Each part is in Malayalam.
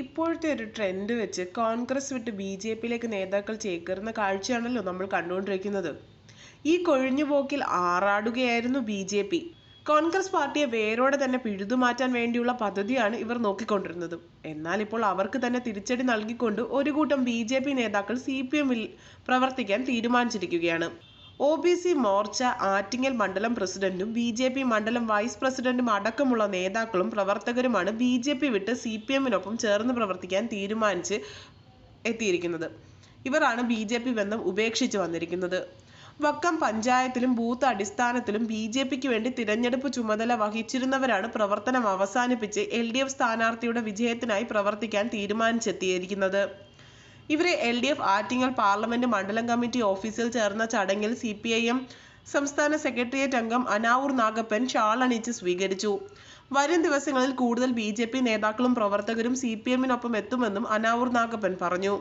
ഇപ്പോഴത്തെ ഒരു ട്രെൻഡ് വെച്ച് കോൺഗ്രസ് വിട്ട് ബി ജെ പിയിലേക്ക് നേതാക്കൾ ചേക്കേറുന്ന കാഴ്ചയാണല്ലോ നമ്മൾ കണ്ടുകൊണ്ടിരിക്കുന്നത്. ഈ കൊഴിഞ്ഞുപോക്കിൽ ആറാടുകയായിരുന്നു ബി ജെ പി. കോൺഗ്രസ് പാർട്ടിയെ വേരോടെ തന്നെ പിഴുതുമാറ്റാൻ വേണ്ടിയുള്ള പദ്ധതിയാണ് ഇവർ നോക്കിക്കൊണ്ടിരുന്നത്. എന്നാൽ ഇപ്പോൾ അവർക്ക് തന്നെ തിരിച്ചടി നൽകിക്കൊണ്ട് ഒരു കൂട്ടം ബി ജെ പി നേതാക്കൾ സി പി എമ്മിൽ പ്രവർത്തിക്കാൻ തീരുമാനിച്ചിരിക്കുകയാണ്. O B C Morcha Attingal മണ്ഡലം പ്രസിഡന്റും ബി ജെ പി മണ്ഡലം വൈസ് പ്രസിഡന്റും അടക്കമുള്ള നേതാക്കളും പ്രവർത്തകരുമാണ് ബി ജെ പി വിട്ട് സി പി എമ്മിനൊപ്പം ചേർന്ന് പ്രവർത്തിക്കാൻ തീരുമാനിച്ച് എത്തിയിരിക്കുന്നത്. ഇവരാണ് ബി ജെ പി ബന്ധം ഉപേക്ഷിച്ച് വന്നിരിക്കുന്നത്. വക്കം പഞ്ചായത്തിലും ബൂത്ത് അടിസ്ഥാനത്തിലും ബി ജെ പിക്ക് വേണ്ടി തിരഞ്ഞെടുപ്പ് ചുമതല വഹിച്ചിരുന്നവരാണ് പ്രവർത്തനം അവസാനിപ്പിച്ച് എൽ ഡി എഫ് സ്ഥാനാർത്ഥിയുടെ വിജയത്തിനായി പ്രവർത്തിക്കാൻ തീരുമാനിച്ചെത്തിയിരിക്കുന്നത്. ഇവരെ L D F Attingal parliament മണ്ഡലം കമ്മിറ്റി ഓഫീസിൽ ചേർന്ന ചടങ്ങിൽ സി പി ഐ എം സംസ്ഥാന സെക്രട്ടേറിയറ്റ് അംഗം അനാവൂർ നാഗപ്പൻ ഷാൾ അണിയിച്ച് സ്വീകരിച്ചു. വരും ദിവസങ്ങളിൽ കൂടുതൽ ബി ജെ പി നേതാക്കളും പ്രവർത്തകരും സി പി എമ്മിനൊപ്പം എത്തുമെന്നും അനാവൂർ നാഗപ്പൻ പറഞ്ഞു.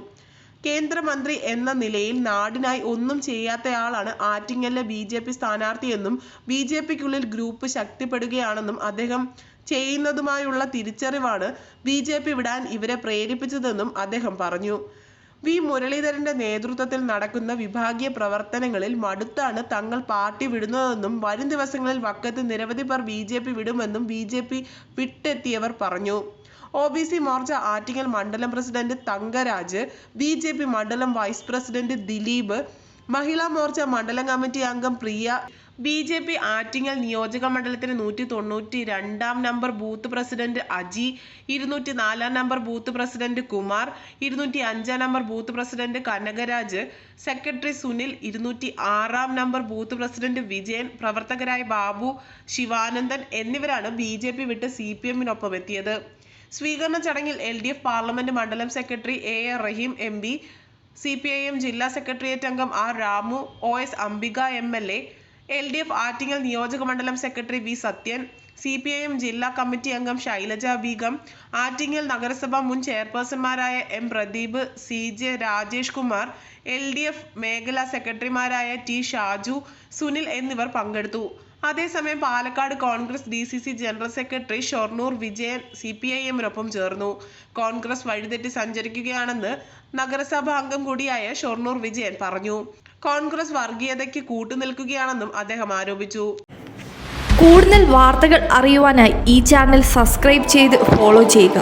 കേന്ദ്രമന്ത്രി എന്ന നിലയിൽ നാടിനായി ഒന്നും ചെയ്യാത്തയാളാണ് ആറ്റിങ്ങലിലെ ബി ജെ പി സ്ഥാനാർത്ഥിയെന്നും ബി ജെ പിക്കുള്ളിൽ ഗ്രൂപ്പ് ശക്തിപ്പെടുകയാണെന്നും അദ്ദേഹം ചെയ്യുന്നതുമായുള്ള തിരിച്ചറിവാണ് ബി ജെ പി വിടാൻ ഇവരെ പ്രേരിപ്പിച്ചതെന്നും അദ്ദേഹം പറഞ്ഞു. വി മുരളീധരന്റെ നേതൃത്വത്തിൽ നടക്കുന്ന വിഭാഗീയ പ്രവർത്തനങ്ങളിൽ മടുത്താണ് തങ്ങൾ പാർട്ടി വിടുന്നതെന്നും വരും ദിവസങ്ങളിൽ വക്കത്ത് നിരവധി പേർ ബി ജെ പി വിടുമെന്നും ബി ജെ പി വിട്ടെത്തിയവർ പറഞ്ഞു. O B C Morcha Attingal മണ്ഡലം president Thankaraj B J P മണ്ഡലം വൈസ് പ്രസിഡന്റ് ദിലീപ് മഹിളാ മോർച്ച മണ്ഡലം കമ്മിറ്റി അംഗം Priya B J P Attingal നിയോജക മണ്ഡലത്തിന് നൂറ്റി തൊണ്ണൂറ്റി രണ്ടാം നമ്പർ ബൂത്ത് പ്രസിഡന്റ് അജി ഇരുന്നൂറ്റി നാലാം നമ്പർ ബൂത്ത് പ്രസിഡന്റ് കുമാർ ഇരുന്നൂറ്റി അഞ്ചാം number booth president Kanakaraj secretary Sunil ഇരുന്നൂറ്റി ആറാം നമ്പർ ബൂത്ത് പ്രസിഡന്റ് വിജയൻ പ്രവർത്തകരായ ബാബു ശിവാനന്ദൻ എന്നിവരാണ് ബി ജെ പി വിട്ട് സി പി എമ്മിനൊപ്പം എത്തിയത്. സ്വീകരണ ചടങ്ങിൽ എൽ ഡി എഫ് പാർലമെന്റ് മണ്ഡലം secretary A A Rahim M P C P I M ജില്ലാ സെക്രട്ടേറിയറ്റ് അംഗം R Ramu O S Ambika M L A L D F Attingal നിയോജക മണ്ഡലം secretary V Sathyan C P I M ജില്ലാ കമ്മിറ്റി അംഗം ശൈലജ ബീഗം ആറ്റിങ്ങൽ നഗരസഭ മുൻ ചെയർപേഴ്സൺമാരായ M Pradeep C J Rajesh Kumar L D F മേഖലാ സെക്രട്ടറിമാരായ ടി ഷാജു സുനിൽ എന്നിവർ പങ്കെടുത്തു. അതേസമയം Palakkad Congress D C C general secretary Shoranur Vijayan C P I എമ്മിനൊപ്പം ചേർന്നു. കോൺഗ്രസ് വഴിതെറ്റി സഞ്ചരിക്കുകയാണെന്ന് നഗരസഭാ അംഗം കൂടിയായ ഷൊർണൂർ വിജയൻ പറഞ്ഞു. കോൺഗ്രസ് വർഗീയതയ്ക്ക് കൂട്ടുനിൽക്കുകയാണെന്നും അദ്ദേഹം ആരോപിച്ചു. കൂടുതൽ വാർത്തകൾ അറിയുവാനായി ഈ ചാനൽ സബ്സ്ക്രൈബ് ചെയ്ത് ഫോളോ ചെയ്യുക.